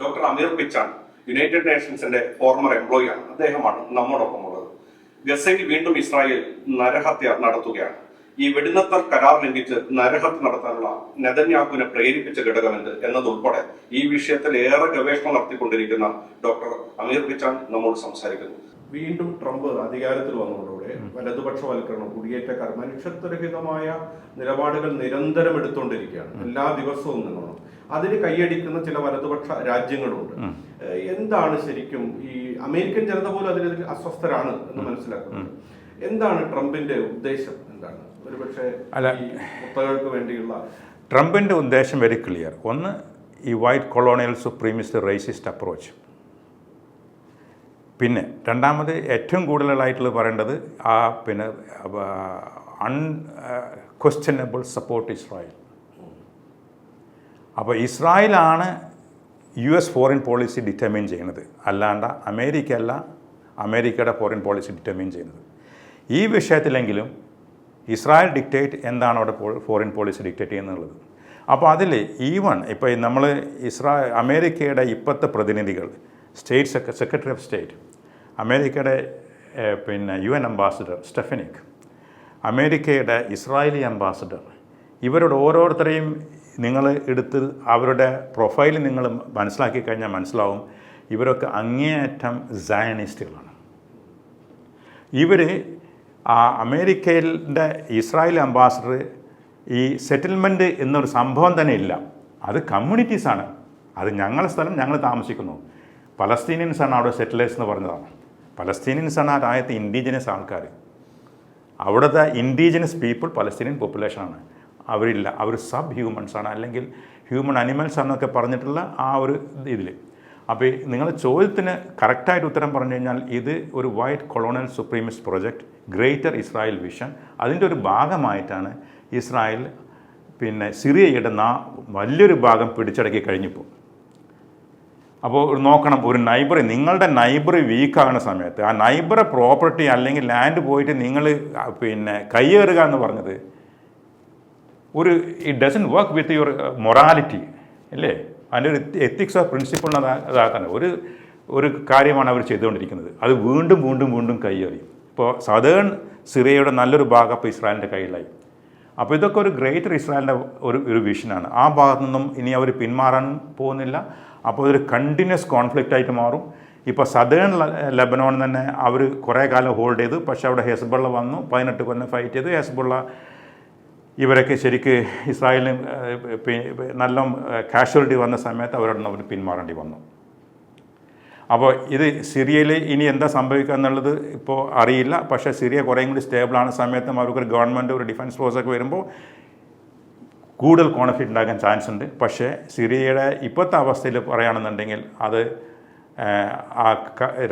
Doctor അമീർ പിച്ചാൻ United നേഷൻസിന്റെ former employee ആണ്. അദ്ദേഹമാണ് നമ്മോടൊപ്പം ഉള്ളത്. ഗസയിൽ വീണ്ടും ഇസ്രായേൽ നരഹത്യ നടത്തുകയാണ്. ഈ വെടിനിർത്തൽ കരാർ ലംഘിച്ച് നരഹത്യ നടത്താനുള്ള നെതന്യാഹുവിനെ പ്രേരിപ്പിച്ച ഘടകമെന്ത് എന്നതുൾപ്പെടെ ഈ വിഷയത്തിൽ ഏറെ ഗവേഷണം നടത്തിക്കൊണ്ടിരിക്കുന്ന ഡോക്ടർ അമീർ പിച്ചാൻ നമ്മോട് സംസാരിക്കുന്നു. വീണ്ടും ട്രംപ് അധികാരത്തിൽ വന്നതോടെ വലതുപക്ഷവൽക്കരണം കുടിയേറ്റക്കാർ മനുഷ്യത്വരഹിതമായ നിലപാടുകൾ നിരന്തരം എടുത്തുകൊണ്ടിരിക്കുകയാണ് എല്ലാ ദിവസവും നിന്നോണം. അതിന് കൈയടിക്കുന്ന ചില വലതുപക്ഷ രാജ്യങ്ങളുണ്ട്. എന്താണ് ശരിക്കും ഈ അമേരിക്കൻ ജനത പോലും അതിനെതിരെ അസ്വസ്ഥരാണ് എന്ന് മനസ്സിലാക്കുന്നത്. എന്താണ് ട്രംപിന്റെ ഉദ്ദേശം? എന്താണ്? ഒരുപക്ഷെ അല്ല. കുത്തകൾക്ക് വേണ്ടിയുള്ള ട്രംപിന്റെ ഉദ്ദേശം വെരി ക്ലിയർ ഒന്ന് ഈ white colonial supremacist racist approach പിന്നെ രണ്ടാമത് ഏറ്റവും കൂടുതലായിട്ടുള്ള പറയേണ്ടത് ആ പിന്നെ അൺ ക്വസ്റ്റ്യനബിൾ സപ്പോർട്ട് ഇസ്രായേൽ അപ്പോൾ ഇസ്രായേലാണ് U S foreign policy determine ചെയ്യുന്നത്. അല്ലാണ്ട് അമേരിക്ക അല്ല അമേരിക്കയുടെ ഫോറിൻ പോളിസി ഡിറ്റർമിൻ ചെയ്യുന്നത്. ഈ വിഷയത്തിലെങ്കിലും ഇസ്രായേൽ ഡിക്റ്റേറ്റ് എന്താണ് അവിടെ ഫോറിൻ പോളിസി ഡിക്റ്റേറ്റ് ചെയ്യുന്നത് അപ്പോൾ അതിൽ ഈവൺ ഇപ്പോൾ നമ്മൾ ഇസ്രാ അമേരിക്കയുടെ ഇപ്പോഴത്തെ പ്രതിനിധികൾ സ്റ്റേറ്റ് സെക്ര സെക്രട്ടറി ഓഫ് സ്റ്റേറ്റ് അമേരിക്കയുടെ പിന്നെ യു എൻ അംബാസിഡർ സ്റ്റെഫനിക് അമേരിക്കയുടെ ഇസ്രായേലി അംബാസിഡർ ഇവരുടെ ഓരോരുത്തരെയും നിങ്ങൾ എടുത്ത് അവരുടെ പ്രൊഫൈൽ നിങ്ങൾ മനസ്സിലാക്കി കഴിഞ്ഞാൽ മനസ്സിലാവും. ഇവരൊക്കെ അങ്ങേയറ്റം സയനിസ്റ്റുകളാണ് ഇവർ അമേരിക്കയിലെ ഇസ്രായേൽ അംബാസഡർ ഈ സെറ്റിൽമെന്റ് എന്നൊരു സംഭവം തന്നെ ഇല്ല. അത് കമ്മ്യൂണിറ്റീസാണ് അത് ഞങ്ങളുടെ സ്ഥലം ഞങ്ങൾ താമസിക്കുന്നു. പലസ്തീനിയൻസാണ് അവിടെ സെറ്റിലേഴ്സ് എന്ന് പറഞ്ഞതാണ്. പലസ്തീനിയൻസാണ് ആ രാജ്യത്തെ ഇൻഡിജിനസ് ആൾക്കാർ അവിടുത്തെ ഇൻഡിജിനസ് പീപ്പിൾ പലസ്തീനിയൻ പോപ്പുലേഷനാണ് അവരില്ല. അവർ സബ് ഹ്യൂമൻസ് ആണ്. അല്ലെങ്കിൽ ഹ്യൂമൻ അനിമൽസ് ആണെന്നൊക്കെ പറഞ്ഞിട്ടുള്ള ആ ഒരു ഇതിൽ അപ്പോൾ നിങ്ങൾ ചോദ്യത്തിന് കറക്റ്റായിട്ട് ഉത്തരം പറഞ്ഞു കഴിഞ്ഞാൽ ഇത് ഒരു white colonial supremacist project greater Israel vision. അതിന്റെ ഒരു ഭാഗമായിട്ടാണ് ഇസ്രായേൽ പിന്നെ സിറിയയുടെ നാ വലിയൊരു ഭാഗം പിടിച്ചടക്കി കഴിഞ്ഞപ്പോൾ അപ്പോൾ നോക്കണം ഒരു നൈബറി നിങ്ങളുടെ നൈബറി വീക്കാകുന്ന സമയത്ത് ആ നൈബറെ പ്രോപ്പർട്ടി അല്ലെങ്കിൽ ലാൻഡ് പോയിട്ട് നിങ്ങൾ പിന്നെ കയ്യേറുക എന്ന് പറഞ്ഞത് ഒരു it doesn't work with your morality അല്ലേ? അതിന്റെ ഒരു എത്തിക്സ് ഓഫ് പ്രിൻസിപ്പിൾ അതാക്കാൻ ഒരു ഒരു കാര്യമാണ് അവർ ചെയ്തുകൊണ്ടിരിക്കുന്നത്. അത് വീണ്ടും വീണ്ടും വീണ്ടും കയ്യേറി ഇപ്പോൾ സദേൺ സിറിയയുടെ നല്ലൊരു ഭാഗം ഇപ്പോൾ ഇസ്രായേലിന്റെ കയ്യിലായി. അപ്പോൾ ഇതൊക്കെ ഒരു ഗ്രേറ്റർ ഇസ്രായേലിന്റെ ഒരു ഒരു വിഷനാണ്. ആ ഭാഗത്തു നിന്നും ഇനി അവർ പിന്മാറാൻ പോകുന്നില്ല. അപ്പോൾ ഇതൊരു കണ്ടിന്യൂസ് കോൺഫ്ലിക്റ്റ് ആയിട്ട് മാറും. ഇപ്പോൾ സദേൺ ലെബനോൺ തന്നെ അവർ കുറേ കാലം ഹോൾഡ് ചെയ്തു. പക്ഷേ അവിടെ ഹെസ്ബുള്ള വന്നു. പതിനെട്ട് കൊല്ലം ഫൈറ്റ് ചെയ്തു. ഹെസ്ബുള്ള ഇവരൊക്കെ ശരിക്ക് ഇസ്രായേലിന് നല്ല കാഷ്വാലിറ്റി വന്ന സമയത്ത് അവരോട് അവർ പിന്മാറേണ്ടി വന്നു. അപ്പോൾ ഇത് സിറിയയിൽ ഇനി എന്താ സംഭവിക്കുക എന്നുള്ളത് ഇപ്പോൾ അറിയില്ല. പക്ഷേ സിറിയ കുറേ കൂടി സ്റ്റേബിളാണ് സമയത്തും അവർക്കൊരു ഗവൺമെന്റ് ഒരു ഡിഫൻസ് ഫോഴ്സൊക്കെ വരുമ്പോൾ കൂടുതൽ കോൺഫ്ലിക്റ്റ് ഉണ്ടാകാൻ ചാൻസ് ഉണ്ട്. പക്ഷേ സിറിയയുടെ ഇപ്പോഴത്തെ അവസ്ഥയിൽ പറയുകയാണെന്നുണ്ടെങ്കിൽ അത് ആ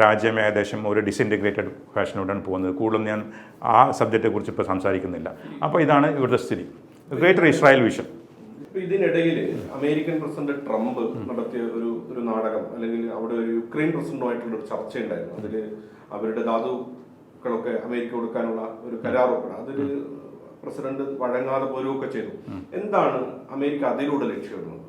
രാജ്യം ഏകദേശം ഒരു ഡിസിന്റഗ്രേറ്റഡ് ഫാഷനോടാണ് പോകുന്നത്. കൂടുതലും ഞാൻ ആ സബ്ജക്റ്റെക്കുറിച്ച് ഇപ്പോൾ സംസാരിക്കുന്നില്ല. അപ്പോൾ ഇതാണ് ഇവിടുത്തെ സ്ഥിതി. ഗ്രേറ്റർ ഇസ്രായേൽ വിഷൻ ഇപ്പൊ ഇതിനിടയിൽ അമേരിക്കൻ പ്രസിഡന്റ് ട്രംപ് നടത്തിയ ഒരു ഒരു നാടകം അല്ലെങ്കിൽ അവിടെ ഒരു യുക്രൈൻ പ്രസിഡന്റുമായിട്ടുള്ള ഒരു ചർച്ച ഉണ്ടായിരുന്നു അതിൽ അവരുടെ ധാതുക്കളൊക്കെ അമേരിക്ക കൊടുക്കാനുള്ള ഒരു കരാർ ഒപ്പിടാം അതിൽ പ്രസിഡന്റ് വഴങ്ങാതെ പോരുകയൊക്കെ ചെയ്തു. എന്താണ് അമേരിക്ക അതിലൂടെ ലക്ഷ്യമിടുന്നത്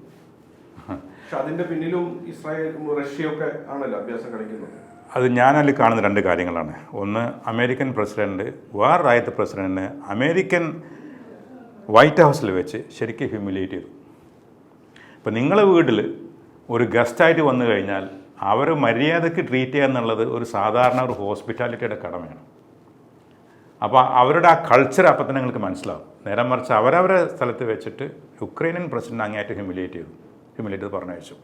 പക്ഷെ അതിന്റെ പിന്നിലും ഇസ്രായേൽ റഷ്യയൊക്കെ ആണല്ലോ അഭ്യാസം കളിക്കുന്നത് അത് ഞാനതിൽ കാണുന്ന രണ്ട് കാര്യങ്ങളാണ്. ഒന്ന് അമേരിക്കൻ പ്രസിഡന്റ് വേറെ രാജ്യത്തെ പ്രസിഡന്റിനെ അമേരിക്കൻ വൈറ്റ് ഹൗസിൽ വെച്ച് ശരിക്കും ഹ്യൂമിലേറ്റ് ചെയ്തു. ഇപ്പം നിങ്ങളെ വീട്ടിൽ ഒരു ഗസ്റ്റായിട്ട് വന്നു കഴിഞ്ഞാൽ അവർ മര്യാദയ്ക്ക് ട്രീറ്റ് ചെയ്യുക എന്നുള്ളത് ഒരു സാധാരണ ഒരു ഹോസ്പിറ്റാലിറ്റിയുടെ കടമയാണ്. അപ്പോൾ അവരുടെ ആ കൾച്ചർ അപ്പം തന്നെ നിങ്ങൾക്ക് മനസ്സിലാവും. നേരം മറിച്ച് അവരവരെ സ്ഥലത്ത് വെച്ചിട്ട് യുക്രൈനിയൻ പ്രസിഡന്റ് അങ്ങേയറ്റം ഹ്യൂമിലേറ്റ് ചെയ്തു. ഹ്യൂമിലേറ്റ് പറഞ്ഞയച്ചു.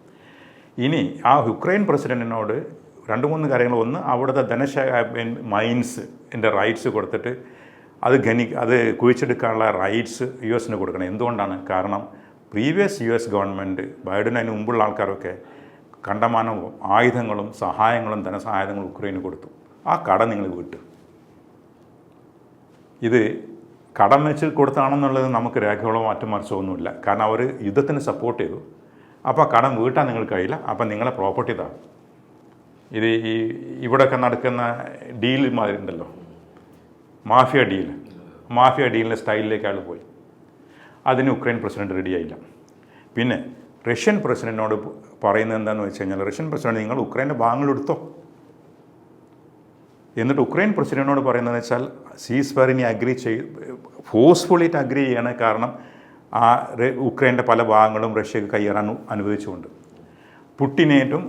ഇനി ആ യുക്രൈൻ പ്രസിഡന്റിനോട് രണ്ട് മൂന്ന് കാര്യങ്ങൾ. ഒന്ന് അവിടുത്തെ ധനശ മൈൻസ് എന്റെ റൈറ്റ്സ് കൊടുത്തിട്ട് അത് ഖനി അത് കുഴിച്ചെടുക്കാനുള്ള റൈറ്റ്സ് യു എസിന് കൊടുക്കണം. എന്തുകൊണ്ടാണ്? കാരണം പ്രീവിയസ് യു എസ് ഗവൺമെന്റ് ബൈഡന് അതിന് മുമ്പുള്ള ആൾക്കാരൊക്കെ കണ്ടമാനം ആയുധങ്ങളും സഹായങ്ങളും ധനസഹായങ്ങളും ഉക്രൈന് കൊടുത്തു. ആ കടം നിങ്ങൾ വിട്ടു. ഇത് കടം വെച്ച് കൊടുത്താണെന്നുള്ളത് നമുക്ക് രേഖകളോ മാറ്റം മറിച്ചോ ഒന്നുമില്ല. കാരണം അവർ യുദ്ധത്തിന് സപ്പോർട്ട് ചെയ്തു. അപ്പോൾ കടം വീട്ടാൻ നിങ്ങൾക്ക് കഴിയില്ല. അപ്പം നിങ്ങളെ പ്രോപ്പർട്ടി ഇതാണ് ഇത് ഈ ഇവിടെയൊക്കെ നടക്കുന്ന ഡീൽ മാതിരി ഉണ്ടല്ലോ. മാഫിയ ഡീൽ മാഫിയ ഡീലിന്റെ സ്റ്റൈലിലേക്ക് അയാൾ പോയി. അതിന് ഉക്രൈൻ പ്രസിഡന്റ് റെഡിയായില്ല പിന്നെ റഷ്യൻ പ്രസിഡന്റിനോട് പറയുന്നത് എന്താണെന്ന് വെച്ച് കഴിഞ്ഞാൽ റഷ്യൻ പ്രസിഡന്റ് നിങ്ങൾ ഉക്രൈന്റെ ഭാഗങ്ങളെടുത്തോ എന്നിട്ട് ഉക്രൈൻ പ്രസിഡന്റിനോട് പറയുന്നതെന്ന് വെച്ചാൽ സീസ് ഫയറിനെ അഗ്രി ചെയ് ഫോഴ്സ്ഫുള്ളായിട്ട് അഗ്രി ചെയ്യണേ കാരണം ആ ഉക്രൈന്റെ പല ഭാഗങ്ങളും റഷ്യക്ക് കയ്യേറാൻ അനുവദിച്ചുകൊണ്ട്. പുട്ടിനേറ്റും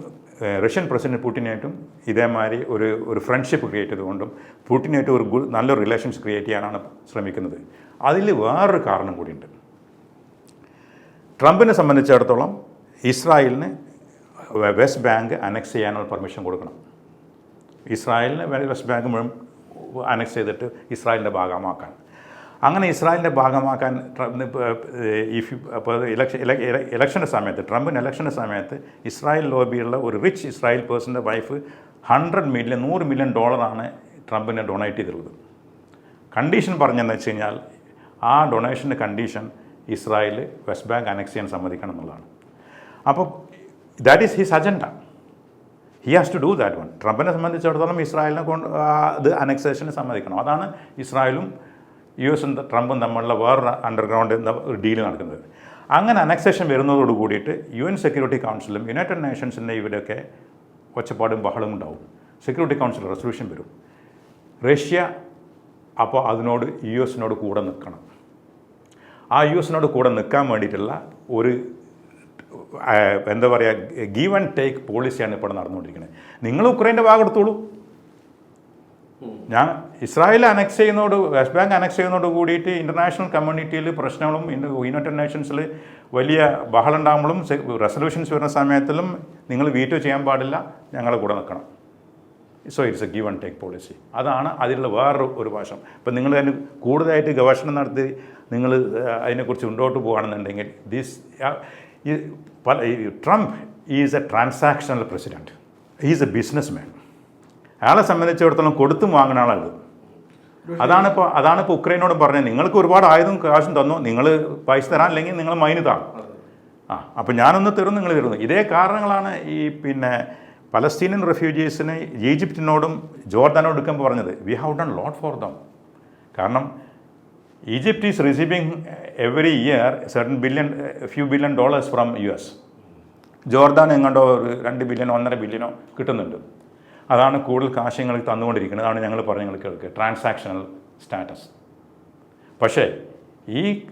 റഷ്യൻ പ്രസിഡന്റ് പുട്ടിനായിട്ടും ഇതേമാതിരി ഒരു ഒരു ഫ്രണ്ട്ഷിപ്പ് ക്രിയേറ്റ് ചെയ്തുകൊണ്ടും പുട്ടിനായിട്ട് ഒരു ഗുഡ് നല്ലൊരു റിലേഷൻസ് ക്രിയേറ്റ് ചെയ്യാനാണ് ശ്രമിക്കുന്നത്. അതിൽ വേറൊരു കാരണം കൂടിയുണ്ട്. ട്രംപിനെ സംബന്ധിച്ചിടത്തോളം ഇസ്രായേലിന് വെസ്റ്റ് ബാങ്ക് അനക്സ് ചെയ്യാനുള്ള പെർമിഷൻ കൊടുക്കണം. ഇസ്രായേലിന് വെസ്റ്റ് ബാങ്ക് അനക്സ് ചെയ്തിട്ട് ഇസ്രായേലിന്റെ ഭാഗമാക്കാൻ. അങ്ങനെ ഇസ്രായേലിന്റെ ഭാഗമാക്കാൻ ഇഫ് അപ്പോൾ ഇലക്ഷൻ ഇലക്ഷന്റെ സമയത്ത് ട്രംപിന്റെ ഇലക്ഷന്റെ സമയത്ത് ഇസ്രായേൽ ലോബിയുള്ള ഒരു റിച്ച് ഇസ്രായേൽ പേഴ്സന്റെ വൈഫ് ഹൺഡ്രഡ് മില്യൺ നൂറ് മില്യൺ ഡോളറാണ് ട്രംപിനെ ഡൊണേറ്റ് ചെയ്തിട്ടുള്ളത്. കണ്ടീഷൻ പറഞ്ഞെന്ന് വെച്ച് കഴിഞ്ഞാൽ ആ ഡൊണേഷന്റെ condition Israel West Bank annex ചെയ്യാൻ സമ്മതിക്കണം എന്നുള്ളതാണ്. അപ്പോൾ that is his agenda he has to do that one ട്രംപിനെ സംബന്ധിച്ചിടത്തോളം ഇസ്രായേലിനെ കൊണ്ട് അത് അനക്സേഷന് സമ്മതിക്കണം. അതാണ് ഇസ്രായേലും യു എസും ട്രംപും തമ്മിലുള്ള വേറൊരു അണ്ടർഗ്രൗണ്ട് ഡീൽ നടക്കുന്നത്. അങ്ങനെ അനക്സേഷൻ വരുന്നതോട് കൂടിയിട്ട് യു എൻ സെക്യൂരിറ്റി കൗൺസിലും യുണൈറ്റഡ് നേഷൻസിന്റെ ഇവരൊക്കെ ഒച്ചപ്പാടും ബഹളവും ഉണ്ടാവും. സെക്യൂരിറ്റി കൗൺസിൽ റെസൊല്യൂഷൻ വരും. റഷ്യ അപ്പോൾ അതിനോട് യു എസിനോട് കൂടെ നിൽക്കണം. ആ യു എസിനോട് കൂടെ നിൽക്കാൻ വേണ്ടിയിട്ടുള്ള ഒരു എന്താ പറയുക ഗീവ് ആൻഡ് ടേക്ക് പോളിസിയാണ് ഇപ്പോൾ നടന്നുകൊണ്ടിരിക്കുന്നത്. നിങ്ങൾ ഉക്രൈന്റെ ഭാഗം എടുത്തോളൂ. ഞാൻ ഇസ്രായേൽ അനക്സ് ചെയ്യുന്നതോട് വെസ്റ്റ് ബാങ്ക് അനക്സ് ചെയ്യുന്നതോട് കൂടിയിട്ട് ഇന്റർനാഷണൽ കമ്മ്യൂണിറ്റിയിൽ പ്രശ്നങ്ങളും യുണൈറ്റഡ് നേഷൻസിൽ വലിയ ബഹളം ഉണ്ടാകുമ്പോഴും റെസൊല്യൂഷൻസ് വരുന്ന സമയത്തിലും നിങ്ങൾ വീറ്റോ ചെയ്യാൻ പാടില്ല ഞങ്ങളെ കൂടെ നിൽക്കണം. So it's a give and take policy അതാണ് അതിലുള്ള വേറൊരു ഒരു വശം. ഇപ്പം നിങ്ങൾ അതിന് കൂടുതലായിട്ട് ഗവേഷണം നടത്തി നിങ്ങൾ അതിനെക്കുറിച്ച് മുന്നോട്ട് പോകുകയാണെന്നുണ്ടെങ്കിൽ ദിസ് പല Trump is a transactional president is a businessman അയാളെ സംബന്ധിച്ചിടത്തോളം കൊടുത്തും വാങ്ങുന്ന ആളാണ് അതാണിപ്പോൾ അതാണിപ്പോൾ ഉക്രൈനോട് പറഞ്ഞത്. നിങ്ങൾക്ക് ഒരുപാട് ആയുധം കാശും തന്നു. നിങ്ങൾ പൈസ തരാൻ അല്ലെങ്കിൽ നിങ്ങൾ മൈന് താ. ആ അപ്പോൾ ഞാനൊന്ന് തരും നിങ്ങൾ തരുന്നു. ഇതേ കാരണങ്ങളാണ് ഈ പിന്നെ പലസ്തീനിയൻ റെഫ്യൂജീസിന് ഈജിപ്തിനോടും ജോർദാനോട് എടുക്കുമ്പോൾ പറഞ്ഞത്. We have done lot for them കാരണം Egypt is receiving every year certain billion few billion dollars from U S Jordan എങ്ങോട്ടോ ഒരു രണ്ട് ബില്യനോ ഒന്നര ബില്യനോ കിട്ടുന്നുണ്ട്. അതാണ് കൂടുതൽ കാശ് ഞങ്ങൾക്ക് തന്നുകൊണ്ടിരിക്കുന്നത്. അതാണ് ഞങ്ങൾ പറഞ്ഞ് നിങ്ങൾ കേൾക്കുക. ട്രാൻസാക്ഷണൽ സ്റ്റാറ്റസ് പക്ഷേ ഈ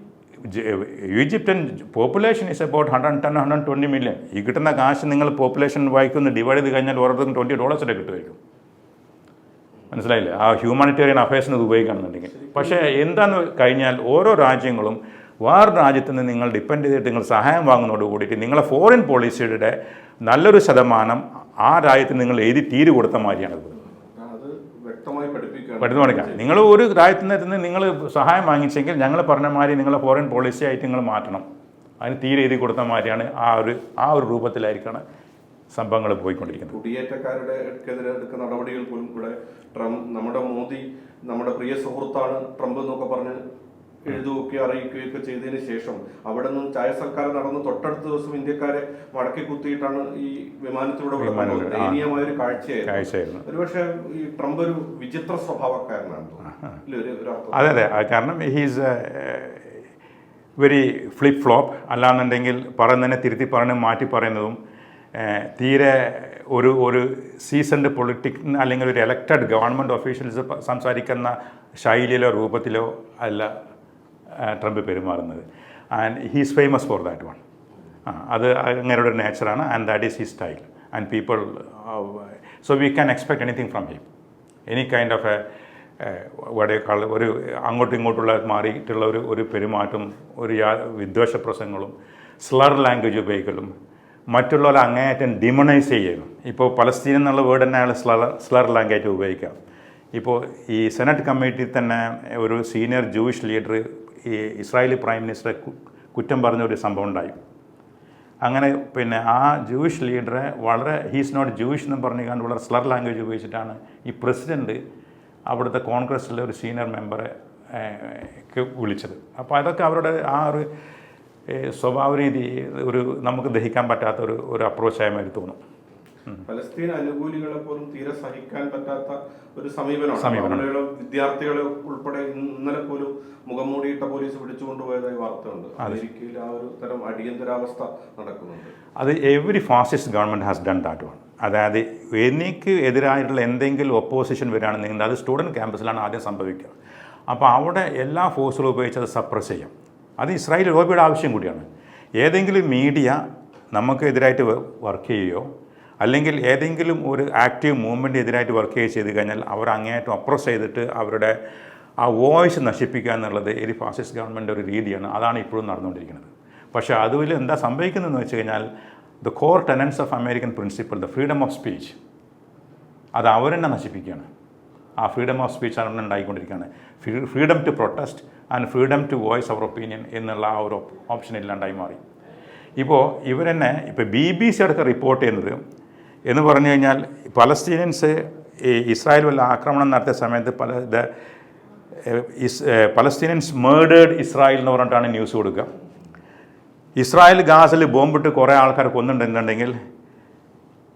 Egyptian population is about hundred ten hundred twenty million ഈ കിട്ടുന്ന കാശ് നിങ്ങൾ പോപ്പുലേഷൻ വായിക്കുന്ന ഡിവൈഡ് ചെയ്ത് കഴിഞ്ഞാൽ ഓരോരുത്തർക്കും ട്വന്റി ഡോളേഴ്സിന്റെ കിട്ടുമായിരിക്കും. മനസ്സിലായില്ലേ? ആ ഹ്യൂമാനിറ്റേറിയൻ അഫയേഴ്സിന് ഇത് ഉപയോഗിക്കുകയാണെന്നുണ്ടെങ്കിൽ. പക്ഷേ എന്താന്ന് കഴിഞ്ഞാൽ ഓരോ രാജ്യങ്ങളും വേറെ രാജ്യത്ത് നിന്ന് നിങ്ങൾ ഡിപ്പെൻഡ് ചെയ്തിട്ട് നിങ്ങൾ സഹായം വാങ്ങുന്നതോട് കൂടിയിട്ട് നിങ്ങളെ ഫോറിൻ പോളിസിയുടെ നല്ലൊരു ശതമാനം ആ രാജ്യത്തിന് നിങ്ങൾ എഴുതി തീര് കൊടുത്ത മാതിരിയാണ് പഠിത്തം കൊടുക്കാം നിങ്ങൾ ഒരു രാജ്യത്ത് നിന്ന് നിങ്ങൾ സഹായം വാങ്ങിച്ചെങ്കിൽ ഞങ്ങൾ പറഞ്ഞ മാതിരി നിങ്ങളെ ഫോറിൻ പോളിസി ആയിട്ട് നിങ്ങൾ മാറ്റണം. അതിന് തീരെ എഴുതി കൊടുത്ത മാതിരിയാണ് ആ ഒരു ആ ഒരു രൂപത്തിലായിരിക്കണം സംഭവങ്ങൾ പോയിക്കൊണ്ടിരിക്കുന്നത്. കുടിയേറ്റക്കാരുടെ എതിരെ എടുക്കുന്ന നടപടികൾ പോലും ഇവിടെ ട്രംപ് നമ്മുടെ മോദി നമ്മുടെ പ്രിയ സുഹൃത്താണ് ട്രംപ് എന്നൊക്കെ പറഞ്ഞ് എഴുതുകയൊക്കെ അറിയിക്കുകയൊക്കെ ചെയ്തതിന് ശേഷം അവിടെ നിന്ന് ചായ സൽക്കാരം നടന്ന് തൊട്ടടുത്ത ദിവസം ഇന്ത്യക്കാരെ മടക്കി കുത്തിയിട്ടാണ് ഈ വിമാനത്തിലൂടെ. ആ. ദയനീയമായ ഒരു കാഴ്ചയായിരുന്നു. ഒരുപക്ഷെ ഈ ട്രംപ് ഒരു വിചിത്ര സ്വഭാവക്കാരനാണ് അതെ അതെ. കാരണം ഹീസ് വെരി ഫ്ലിപ്പ് ഫ്ലോപ്പ് അല്ലാന്നുണ്ടെങ്കിൽ പറയുന്നതിനെ തിരുത്തി പറഞ്ഞ് മാറ്റി പറയുന്നതും തീരെ ഒരു ഒരു സീസൺഡ് പൊളിറ്റിക് അല്ലെങ്കിൽ ഒരു എലക്റ്റഡ് ഗവൺമെന്റ് ഒഫീഷ്യൽസ് സംസാരിക്കുന്ന ശൈലിയിലോ രൂപത്തിലോ അല്ല ട്രംപ് പെരുമാറുന്നത്. And he's famous for that one ആ അത് അങ്ങനെയുള്ളൊരു ഒരു നേച്ചറാണ് and that is he style and people so we can expect anything from him any kind of a വടയേക്കാൾ ഒരു അങ്ങോട്ടും ഇങ്ങോട്ടുള്ള മാറിയിട്ടുള്ള ഒരു ഒരു പെരുമാറ്റം ഒരു വിദ്വേഷ പ്രസംഗങ്ങളും സ്ലർ ലാംഗ്വേജ് ഉപയോഗിക്കലും മറ്റുള്ളവരെ അങ്ങേയറ്റം ഡിമണൈസ് ചെയ്യലും. ഇപ്പോൾ പലസ്തീൻ എന്നുള്ള വേർഡ് തന്നെ അയാൾ സ്ലർ സ്ലർ ലാംഗ്വേജ് ഉപയോഗിക്കാം. ഇപ്പോൾ ഈ സെനറ്റ് കമ്മിറ്റി തന്നെ ഒരു സീനിയർ ജൂയിഷ് ലീഡർ ഈ ഇസ്രായേലി പ്രൈം മിനിസ്റ്ററെ കുറ്റം പറഞ്ഞ ഒരു സംഭവം ഉണ്ടായി. അങ്ങനെ പിന്നെ ആ ജൂയിഷ് ലീഡറെ വളരെ ഹീസ് നോട്ട് ജൂയിഷ് എന്ന് പറഞ്ഞു കണ്ട് വളരെ സ്ലർ ലാംഗ്വേജ് ഉപയോഗിച്ചിട്ടാണ് ഈ പ്രസിഡന്റ് അവിടുത്തെ കോൺഗ്രസ്സിലെ ഒരു സീനിയർ മെമ്പറെ വിളിച്ചത്. അപ്പോൾ അതൊക്കെ അവരുടെ ആ ഒരു സ്വഭാവ രീതി ഒരു നമുക്ക് ദഹിക്കാൻ പറ്റാത്ത ഒരു ഒരു അപ്രോച്ചായി മാതിരി തോന്നും. പലസ്തീൻ അനുകൂലികളെ പോലും തീരെ സഹിക്കാൻ പറ്റാത്ത ഒരു സമീപനമാണ്. വിദ്യാർത്ഥികളെ ഉൾപ്പെടെ ഇന്നലെ പോലും മുഖം മൂടിയിട്ട പോലീസ് പിടിച്ചുകൊണ്ടുപോയതായി വാർത്തയുണ്ട്. അമേരിക്കയിൽ ആ ഒരു തരം അടിയന്തരാവസ്ഥ നടക്കുന്നുണ്ട്. അത് every fascist government has done that one അതായത് എനിക്ക് എതിരായിട്ടുള്ള എന്തെങ്കിലും ഒപ്പോസിഷൻ വരികയാണെന്നുണ്ടെങ്കിൽ അത് സ്റ്റുഡന്റ് ക്യാമ്പസിലാണ് ആദ്യം സംഭവിക്കുക. അപ്പോൾ അവിടെ എല്ലാ ഫോഴ്സുകളും ഉപയോഗിച്ച് അത് സപ്രസ് ചെയ്യാം. അത് ഇസ്രായേൽ ലോബിയുടെ ആവശ്യം കൂടിയാണ്. ഏതെങ്കിലും മീഡിയ നമുക്ക് എതിരായിട്ട് വർക്ക് ചെയ്യുകയോ അല്ലെങ്കിൽ ഏതെങ്കിലും ഒരു ആക്റ്റീവ് മൂവ്മെന്റ് എതിരായിട്ട് വർക്ക് ചെയ്ത് കഴിഞ്ഞാൽ അവർ അങ്ങേയറ്റം അപ്രസ് ചെയ്തിട്ട് അവരുടെ ആ വോയിസ് നശിപ്പിക്കുക എന്നുള്ളത് ഒരു ഫാസിസ്റ്റ് ഗവൺമെന്റ് ഒരു രീതിയാണ്. അതാണ് ഇപ്പോഴും നടന്നുകൊണ്ടിരിക്കുന്നത്. പക്ഷേ അതുപോലെ എന്താ സംഭവിക്കുന്നതെന്ന് വെച്ച് കഴിഞ്ഞാൽ the core tenets of American principle the freedom of speech അത് അവരെന്നെ നശിപ്പിക്കുകയാണ്. ആ ഫ്രീഡം ഓഫ് സ്പീച്ച് ആണ് ഉണ്ടായിക്കൊണ്ടിരിക്കുകയാണ്. Freedom to protest and freedom to voice our opinion എന്നുള്ള ആ ഒരു ഓപ്ഷൻ ഇല്ലാണ്ടായി മാറി. ഇപ്പോൾ ഇവരെന്നെ ഇപ്പോൾ ബി ബി സി അടക്കം റിപ്പോർട്ട് ചെയ്യുന്നത് എന്ന് പറഞ്ഞു കഴിഞ്ഞാൽ പലസ്തീനിയൻസ് ഇസ്രായേൽ വല്ല ആക്രമണം നടത്തിയ സമയത്ത് പല ഇസ് പലസ്തീനിയൻസ് മേർഡേഡ് ഇസ്രായേൽ എന്ന് പറഞ്ഞിട്ടാണ് ന്യൂസ് കൊടുക്കുക. ഇസ്രായേൽ ഗാസിൽ ബോംബിട്ട് കുറേ ആൾക്കാർ കൊന്നിട്ടുണ്ടെന്നുണ്ടെങ്കിൽ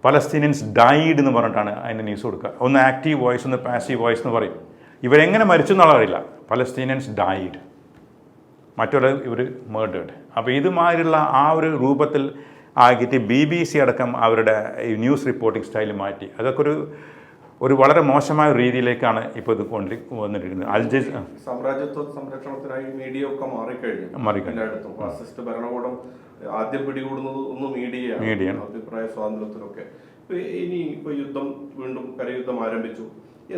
പലസ്തീനിയൻസ് ഡൈഡ് എന്ന് പറഞ്ഞിട്ടാണ് അതിന്റെ ന്യൂസ് കൊടുക്കുക. ഒന്ന് ആക്റ്റീവ് വോയിസ് ഒന്ന് പാസീവ് വോയിസ് എന്ന് പറയും. ഇവരെങ്ങനെ മരിച്ചു എന്നുള്ള അറിയില്ല. പലസ്തീനിയൻസ് ഡൈഡ് മറ്റൊരു ഇവർ മേർഡേഡ് അപ്പോൾ ഇതുമാതിരിയുള്ള ആ ഒരു രൂപത്തിൽ ആക്കിയിട്ട് ബി ബി സി അടക്കം അവരുടെ ഈ ന്യൂസ് റിപ്പോർട്ടിംഗ് സ്റ്റൈൽ മാറ്റി. അതൊക്കെ ഒരു ഒരു വളരെ മോശമായ രീതിയിലേക്കാണ് ഇപ്പോൾ ഇത് കൊണ്ട് വന്നിരിക്കുന്നത്. അൽജി സാമ്രാജ്യത്വ സംരക്ഷണത്തിനായി മീഡിയ ഒക്കെ മാറിക്കഴിഞ്ഞു. മാറിക്കഴിഞ്ഞു. ഫാസിസ്റ്റ് ഭരണകൂടം ആദ്യം പിടികൂടുന്നത് ഒന്ന് മീഡിയ മീഡിയ അഭിപ്രായ സ്വാതന്ത്ര്യത്തിലൊക്കെ. ഇനി ഇപ്പൊ യുദ്ധം വീണ്ടും കരയുദ്ധം ആരംഭിച്ചു.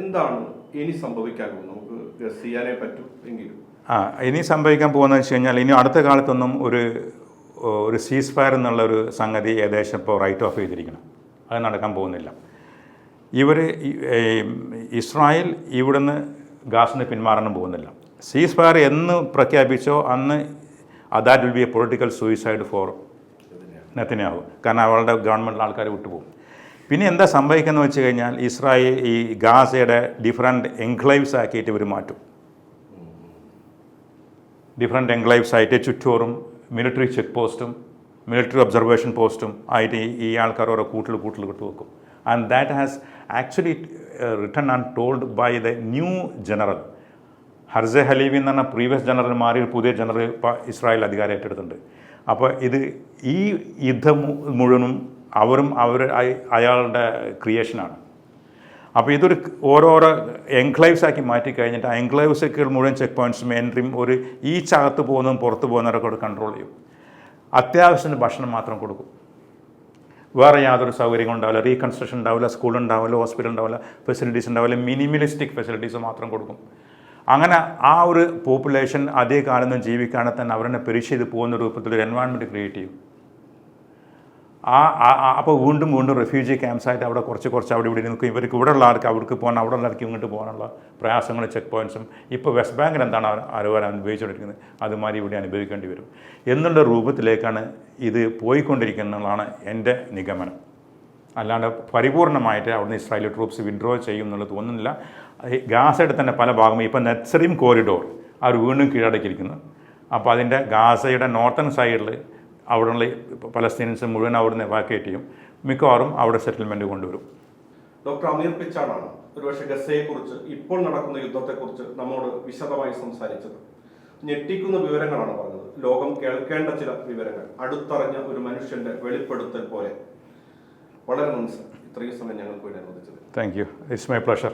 എന്താണ് ഇനി സംഭവിക്കാൻ നമുക്ക് ഗസ് ചെയ്യാനേ പറ്റൂ എങ്കിലും. ആ ഇനി സംഭവിക്കാൻ പോകുന്നതെന്ന് വെച്ച് കഴിഞ്ഞാൽ ഇനി അടുത്ത കാലത്തൊന്നും ഒരു ഒരു സീസ് ഫയർ എന്നുള്ള ഒരു സംഗതി ഏകദേശം ഇപ്പോൾ റൈറ്റ് ഓഫ് ചെയ്തിരിക്കണം അത് നടക്കാൻ പോകുന്നില്ല. ഇവർ ഇസ്രായേൽ ഇവിടുന്ന് ഗാസിന് പിന്മാറാനും പോകുന്നില്ല. സീസ് ഫയർ എന്ന് പ്രഖ്യാപിച്ചോ അന്ന് that will be a political suicide for നെത്തനെയാവും കാരണം അവളുടെ ഗവൺമെന്റിലെ ആൾക്കാർ വിട്ടുപോകും. പിന്നെ എന്താ സംഭവിക്കുന്നത് വെച്ച് കഴിഞ്ഞാൽ ഇസ്രായേൽ ഈ ഗാസയുടെ ഡിഫറെന്റ് എൻക്ലൈവ്സ് ആക്കിയിട്ട് ഇവർ മാറ്റും. ഡിഫറെന്റ് എൻക്ലൈവ്സ് ആയിട്ട് ചുറ്റോറും മിലിറ്ററി ചെക്ക് പോസ്റ്റും മിലിറ്ററി ഒബ്സർവേഷൻ പോസ്റ്റും ആയിട്ട് ഈ- ആൾക്കാർ ഓരോ കൂട്ടിൽ കൂട്ടിൽ വെക്കും. And that has actually written and told by the new general Herzi Halevi എന്ന് പറഞ്ഞ പ്രീവിയസ് ജനറൽ മാറി പുതിയ ജനറൽ ഇപ്പോൾ ഇസ്രായേൽ അധികാരം ഏറ്റെടുത്തിട്ടുണ്ട്. അപ്പോൾ ഇത് ഈ യുദ്ധം മുഴുവനും അവരും അവർ അയാളുടെ ക്രിയേഷനാണ് അപ്പോൾ ഇതൊരു ഓരോരോ എൻക്ലൈവ്സ് ആക്കി മാറ്റി കഴിഞ്ഞിട്ട് ആ എൻക്ലൈവ്സൊക്കെ മുഴുവൻ ചെക്ക് പോയിന്റ്സും എൻട്രിയും ഒരു ഈ ചകത്ത് പോകുന്നതും പുറത്ത് പോകുന്നവരൊക്കെ കൂടെ കൺട്രോൾ ചെയ്യും. അത്യാവശ്യത്തിന് ഭക്ഷണം മാത്രം കൊടുക്കും. വേറെ യാതൊരു സൗകര്യങ്ങളും ഉണ്ടാവില്ല. റീകൺസ്ട്രക്ഷൻ ഉണ്ടാവില്ല സ്കൂൾ ഉണ്ടാവില്ല ഹോസ്പിറ്റൽ ഉണ്ടാവില്ല ഫെസിലിറ്റീസ് ഉണ്ടാവില്ല. മിനിമലിസ്റ്റിക് ഫെസിലിറ്റീസ് മാത്രം കൊടുക്കും. അങ്ങനെ ആ ഒരു പോപ്പുലേഷൻ അതേ കാലം ജീവിക്കാതെ തന്നെ അവരെന്നെ പെരിശ് ചെയ്ത് പോകുന്ന രൂപത്തിൽ ഒരു എൻവയോൺമെന്റ് ക്രിയേറ്റ് ചെയ്യും. ആ അപ്പോൾ വീണ്ടും വീണ്ടും റെഫ്യൂജി ക്യാമ്പ്സ് ആയിട്ട് അവിടെ കുറച്ച് കുറച്ച് അവിടെ ഇവിടെ നിൽക്കും. ഇവർക്ക് ഇവിടെ ഉള്ള ആൾക്ക് അവർക്ക് പോകാൻ അവിടെ ഉള്ള ആൾക്ക് ഇങ്ങോട്ട് പോകാനുള്ള പ്രയാസങ്ങൾ ചെക്ക് പോയിന്റ്സും ഇപ്പോൾ വെസ്റ്റ് ബാങ്കിൽ എന്താണ് ആരോഗ്യം അനുഭവിച്ചുകൊണ്ടിരിക്കുന്നത് അതുമാതിരി ഇവിടെ അനുഭവിക്കേണ്ടി വരും. എന്നുള്ള രൂപത്തിലേക്കാണ് ഇത് പോയിക്കൊണ്ടിരിക്കുന്നതാണ് എന്റെ നിഗമനം. അല്ലാണ്ട് പരിപൂർണമായിട്ട് അവിടുന്ന് ഇസ്രായേലി ട്രൂപ്സ് വിഡ്രോ ചെയ്യും എന്നുള്ളത് തോന്നുന്നില്ല. ഗാസയുടെ തന്നെ പല ഭാഗവും ഇപ്പം നെറ്റ്സറിം കോറിഡോർ അവർ വീണ്ടും കീഴടക്കിയിരിക്കുന്നു. അപ്പോൾ അതിന്റെ ഗാസയുടെ നോർത്തേൺ സൈഡിൽ അവിടെയുള്ള പലസ്തീനിയൻസ് മുഴുവൻ അവിടുന്ന് എവാക്യുവേറ്റ് ചെയ്യും. മിക്കവാറും അവിടെ സെറ്റിൽമെന്റ് കൊണ്ടുവരും. ഡോക്ടർ അമീർ പിച്ചാടാണ് ഒരുപക്ഷെ ഗസയെ കുറിച്ച് ഇപ്പോൾ നടക്കുന്ന യുദ്ധത്തെക്കുറിച്ച് നമ്മോട് വിശദമായി സംസാരിച്ചത്. ഞെട്ടിക്കുന്ന വിവരങ്ങളാണ് പറഞ്ഞത്. ലോകം കേൾക്കേണ്ട ചില വിവരങ്ങൾ. അടുത്തറിഞ്ഞ ഒരു മനുഷ്യന്റെ വെളിപ്പെടുത്തൽ പോലെ. വളരെ സർ. ഇത്രയും സമയം ഞങ്ങൾക്ക് വേണ്ടി അനുവദിച്ചത് thank you it's my pleasure